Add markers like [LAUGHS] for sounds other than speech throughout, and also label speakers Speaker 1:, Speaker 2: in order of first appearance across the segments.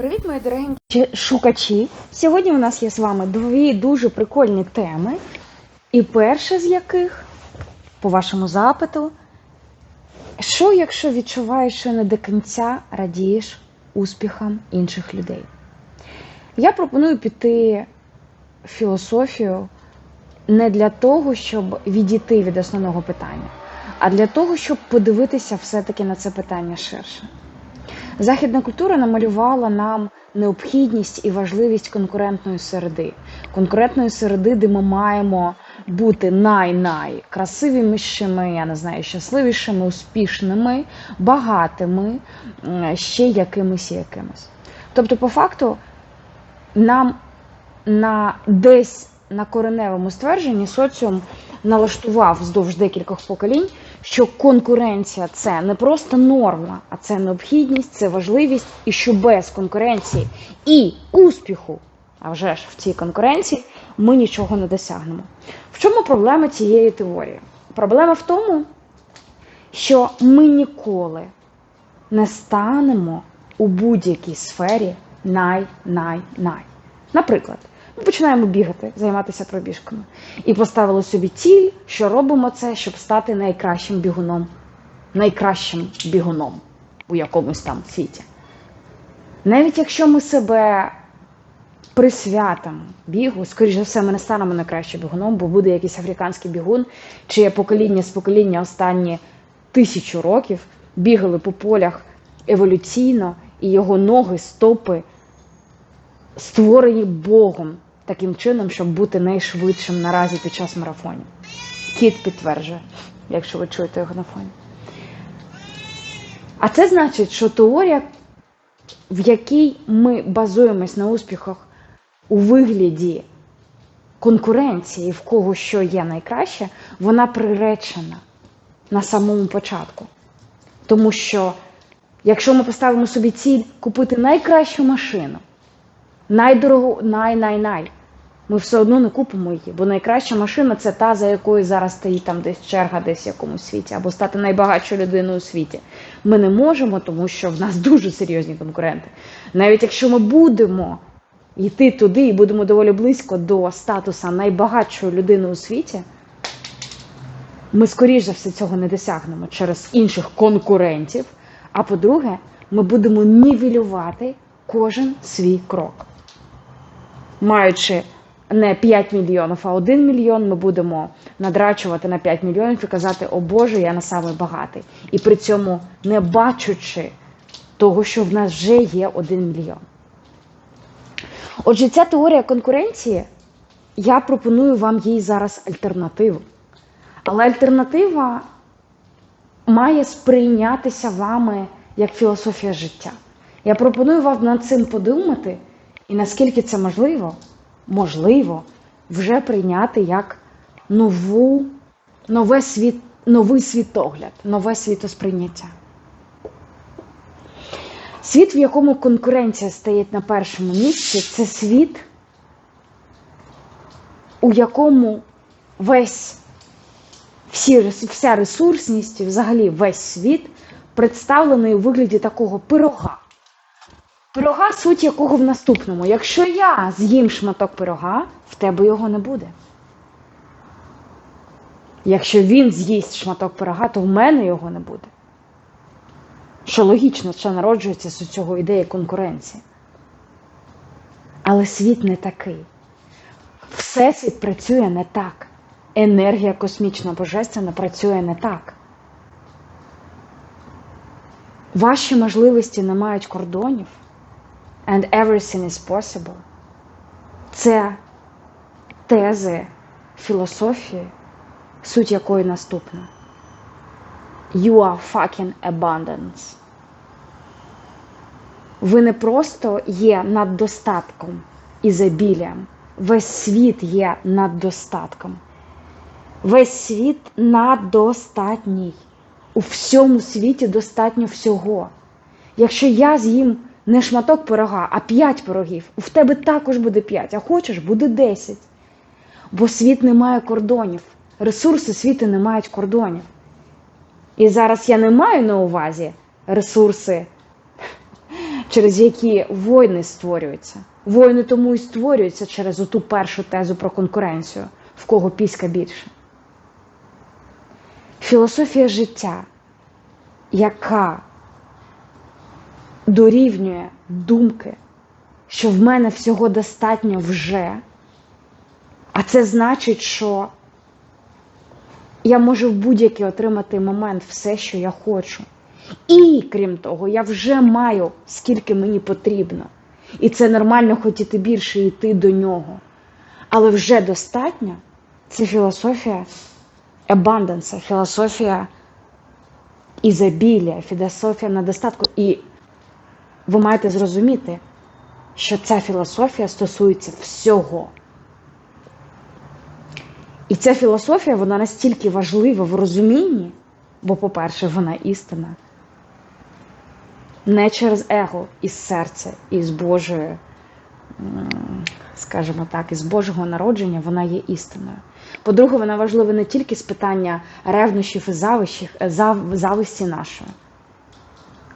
Speaker 1: Привіт, мої дорогенькі шукачі. Сьогодні у нас є з вами дві дуже прикольні теми. І перша з яких, по вашому запиту, що якщо відчуваєш, що не до кінця радієш успіхам інших людей? Я пропоную піти філософію не для того, щоб відійти від основного питання, а для того, щоб подивитися все-таки на це питання ширше. Західна культура намалювала нам необхідність і важливість конкурентної середи. Конкурентної середи, де ми маємо бути най-най красивішими, я не знаю, щасливішими, успішними, багатими, ще якимись і якимись. Тобто, по факту, нам на десь на кореневому ствердженні соціум налаштував вздовж декількох поколінь, що конкуренція це не просто норма, а це необхідність, це важливість, і що без конкуренції і успіху, а вже ж в цій конкуренції, ми нічого не досягнемо. В чому проблема цієї теорії? Проблема в тому, що ми ніколи не станемо у будь-якій сфері най-най-най. Наприклад, ми починаємо бігати, займатися пробіжками. І поставили собі ціль, що робимо це, щоб стати найкращим бігуном, найкращим бігуном у якомусь там світі. Навіть якщо ми себе присвятимо бігу, скоріш за все, ми не станемо найкращим бігуном, бо буде якийсь африканський бігун, чиє покоління з покоління останні тисячу років бігали по полях еволюційно, і його ноги, стопи створені Богом таким чином, щоб бути найшвидшим наразі під час марафонів. Кіт підтверджує, якщо ви чуєте його на фоні. А це значить, що теорія, в якій ми базуємось на успіхах у вигляді конкуренції, в кого що є найкраще, вона приречена на самому початку. Тому що, якщо ми поставимо собі ціль купити найкращу машину, найдорогу, най-най-най. Ми все одно не купимо її, бо найкраща машина це та, за якою зараз стоїть там десь черга, десь в якомусь світі, або стати найбагатшою людиною у світі. Ми не можемо, тому що в нас [LAUGHS] дуже серйозні конкуренти. Навіть якщо ми будемо йти туди і будемо доволі близько до статуса найбагатшої людини у світі, ми скоріш за все цього не досягнемо через інших конкурентів. А по-друге, ми будемо нівелювати кожен свій крок маючи не 5 мільйонів, а 1 мільйон, ми будемо надрачувати на 5 мільйонів і казати, о Боже, я на самий багатий. І при цьому не бачучи того, що в нас вже є 1 мільйон. Отже, ця теорія конкуренції, я пропоную вам їй зараз альтернативу. Але альтернатива має сприйнятися вами як філософія життя. Я пропоную вам над цим подумати. І наскільки це можливо, можливо вже прийняти як нову, нове світ, новий світогляд, нове світосприйняття. Світ, в якому конкуренція стоїть на першому місці, це світ, у якому весь всі, вся ресурсність, взагалі весь світ представлений у вигляді такого пирога. Пирога, суть якого в наступному. Якщо я з'їм шматок пирога, в тебе його не буде. Якщо він з'їсть шматок пирога, то в мене його не буде. Що логічно, що народжується з цього ідеї конкуренції. Але світ не такий. Всесвіт працює не так. Енергія космічна божественна працює не так. Ваші можливості не мають кордонів. And everything is possible. Це тези філософії, суть якої наступна. You are fucking abundance. Ви не просто є наддостатком ізобілієм. Весь світ є наддостатком. Весь світ наддостатній. У всьому світі достатньо всього. Якщо я з'їм не шматок пирога, а п'ять пирогів. В тебе також буде п'ять, а хочеш, буде десять. Бо світ не має кордонів. Ресурси світу не мають кордонів. І зараз я не маю на увазі ресурси через які воїни створюються. Воїни тому і створюються через оту першу тезу про конкуренцію, в кого піська більше. Філософія життя, яка дорівнює думки, що в мене всього достатньо вже, а це значить, що я можу в будь-який отримати момент все, що я хочу. І крім того, я вже маю скільки мені потрібно. І це нормально хотіти більше йти до нього. Але вже достатньо це філософія абанденса, філософія ізобілія, філософія недостатку. І ви маєте зрозуміти, що ця філософія стосується всього. І ця філософія вона настільки важлива в розумінні, бо, по-перше, вона істина. Не через его із серця, із Божої, скажімо так, із Божого народження вона є істиною. По-друге, вона важлива не тільки з питання ревнощів і завищів, е, зав- зависті нашої.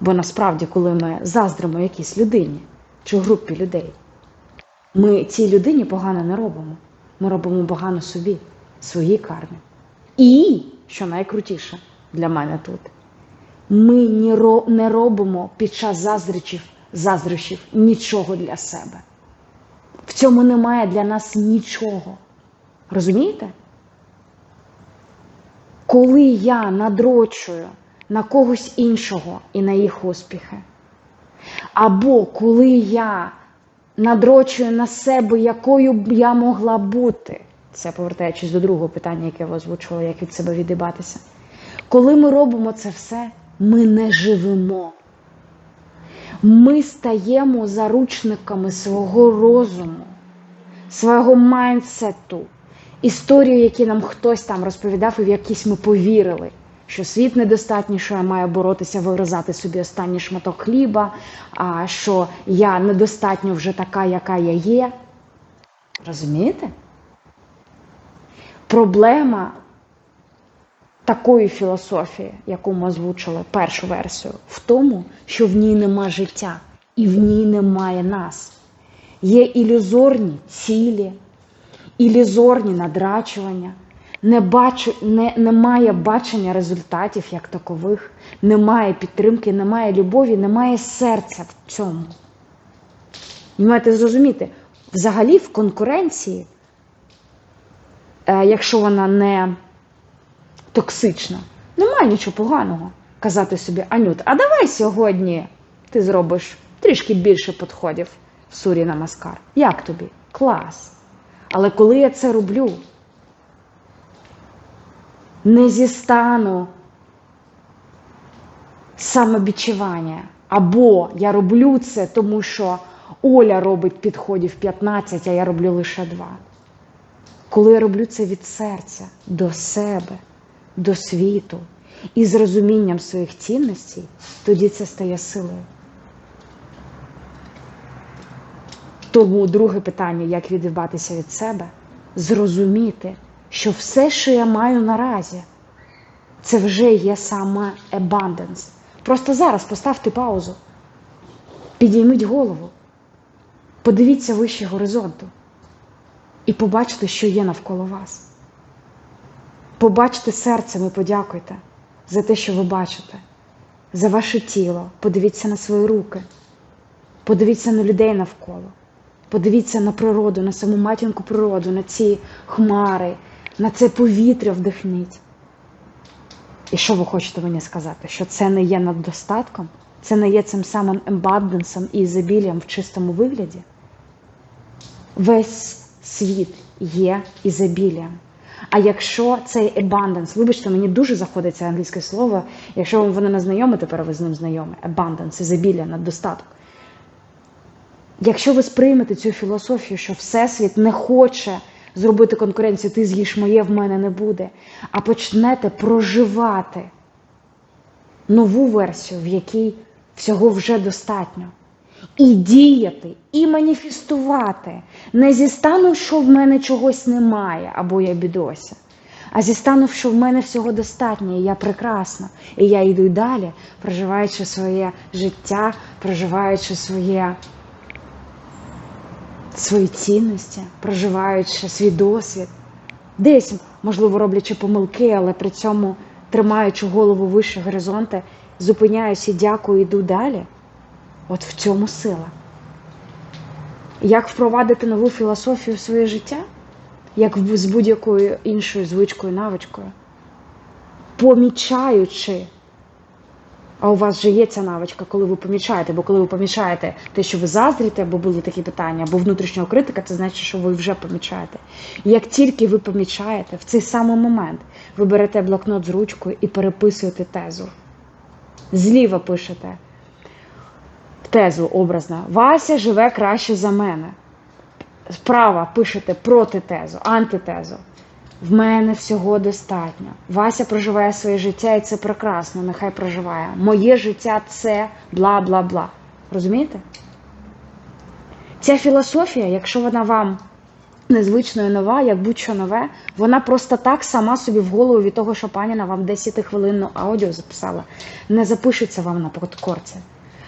Speaker 1: Бо насправді, коли ми заздримо якійсь людині чи групі людей, ми цій людині погано не робимо. Ми робимо погано собі, своїй кармі. І, що найкрутіше для мене тут, ми не робимо під час заздрічів, заздрощів нічого для себе. В цьому немає для нас нічого. Розумієте? Коли я надрочую на когось іншого і на їх успіхи, або коли я надрочую на себе, якою б я могла бути, це повертаючись до другого питання, яке ви озвучували, як від себе відібатися. Коли ми робимо це все, ми не живемо. Ми стаємо заручниками свого розуму, свого майндсету, історію, які нам хтось там розповідав, і в якісь ми повірили, що світ я маю боротися, вирізати собі останній шматок хліба, а що я недостатньо вже така, яка я є. Розумієте? Проблема такої філософії, яку ми озвучили першу версію, в тому, що в ній нема життя і в ній немає нас. Є ілюзорні цілі, ілюзорні надрачування, не бачу, не, немає бачення результатів як такових, немає підтримки, немає любові, немає серця в цьому. Маєте зрозуміти, взагалі в конкуренції, е, якщо вона не токсична, немає нічого поганого казати собі, Анют, а давай сьогодні ти зробиш трішки більше підходів в сурі на маскар. Як тобі? Клас. Але коли я це роблю, не зі стану самобічування, або я роблю це, тому що Оля робить підходів 15, а я роблю лише 2. Коли я роблю це від серця до себе, до світу і з розумінням своїх цінностей, тоді це стає силою. Тому друге питання, як відірватися від себе, зрозуміти, що все, що я маю наразі, це вже є саме abundance. Просто зараз поставте паузу, підійміть голову, подивіться вище горизонту і побачите, що є навколо вас. Побачте серцем і подякуйте за те, що ви бачите, за ваше тіло. Подивіться на свої руки, подивіться на людей навколо, подивіться на природу, на саму матінку природу, на ці хмари, на це повітря вдихніть. І що ви хочете мені сказати? Що це не є наддостатком? Це не є цим самим ембаденсом і ізобілієм в чистому вигляді? Весь світ є ізобілієм. А якщо цей abundance, вибачте, мені дуже заходить це англійське слово, якщо вам воно не знайоме, тепер ви з ним знайомі. Abundance, ізобілія, наддостаток. Якщо ви сприймете цю філософію, що Всесвіт не хоче зробити конкуренцію, ти з'їш моє, в мене не буде, а почнете проживати нову версію, в якій всього вже достатньо. І діяти, і маніфестувати. Не зі стану, що в мене чогось немає, або я бідося, а зі стану, що в мене всього достатньо, і я прекрасна, і я йду далі, проживаючи своє життя, проживаючи своє, свої цінності, проживаючи свій досвід, десь, можливо, роблячи помилки, але при цьому тримаючи голову вище горизонти, зупиняюсь і дякую, йду далі. От в цьому сила. Як впровадити нову філософію в своє життя? Як з будь-якою іншою звичкою, навичкою? Помічаючи. А у вас вже є ця навичка, коли ви помічаєте, бо коли ви помічаєте те, що ви заздрите, або були такі питання, або внутрішнього критика, це значить, що ви вже помічаєте. І як тільки ви помічаєте, в цей самий момент ви берете блокнот з ручкою і переписуєте тезу. Зліва пишете тезу образно. Вася живе краще за мене. Справа пишете протитезу, антитезу. В мене всього достатньо. Вася проживає своє життя, і це прекрасно, нехай проживає. Моє життя це бла бла бла. Розумієте? Ця філософія, якщо вона вам незвично і нова, як будь-що нове, вона просто так сама собі в голову від того, що паніна вам 10-хвилинну аудіо записала, не запишеться вам на подкорці.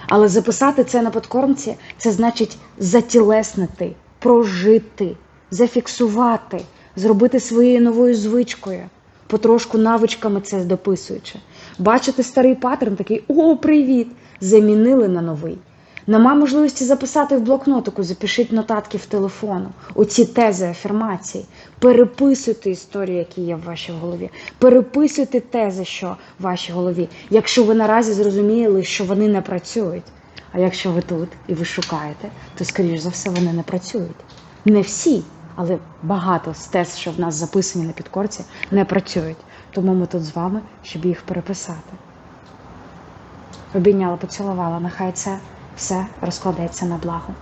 Speaker 1: Але записати це на подкормці це значить затілеснити, прожити, зафіксувати, зробити своєю новою звичкою, потрошку навичками це дописуючи. Бачите старий паттерн, такий о, привіт! Замінили на новий. Нема можливості записати в блокнотику, запишіть нотатки в телефону, оці тези афірмації. Переписуйте історії, які є в вашій голові. Переписуйте тези, що в вашій голові. Якщо ви наразі зрозуміли, що вони не працюють. А якщо ви тут і ви шукаєте, то скоріш за все вони не працюють. Не всі, але багато з тез, що в нас записані на підкорці, не працюють. Тому ми тут з вами, щоб їх переписати. Обійняла, поцілувала. Нехай це все розкладеться на благо.